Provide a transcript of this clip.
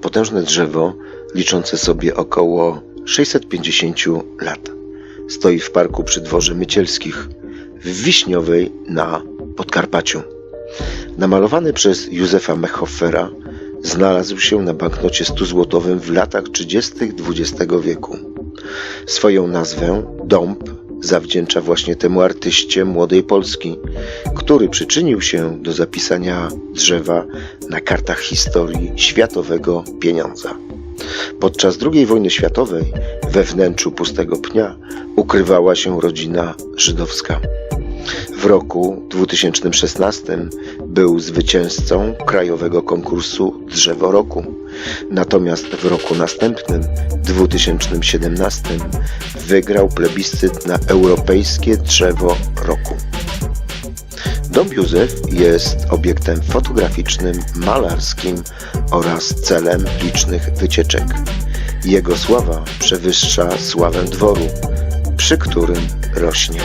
potężne drzewo liczące sobie około 650 lat. Stoi w parku przy dworze Mycielskich w Wiśniowej na Podkarpaciu. Namalowany przez Józefa Mechoffera, znalazł się na banknocie 100-złotowym w latach 30. XX wieku. Swoją nazwę Dąb zawdzięcza właśnie temu artyście młodej Polski, który przyczynił się do zapisania drzewa na kartach historii światowego pieniądza. Podczas II wojny światowej we wnętrzu pustego pnia ukrywała się rodzina żydowska. W roku 2016 był zwycięzcą krajowego konkursu Drzewo Roku. Natomiast w roku następnym, 2017, wygrał plebiscyt na Europejskie Drzewo Roku. Dom Józef jest obiektem fotograficznym, malarskim oraz celem licznych wycieczek. Jego sława przewyższa sławę dworu, przy którym rośnie.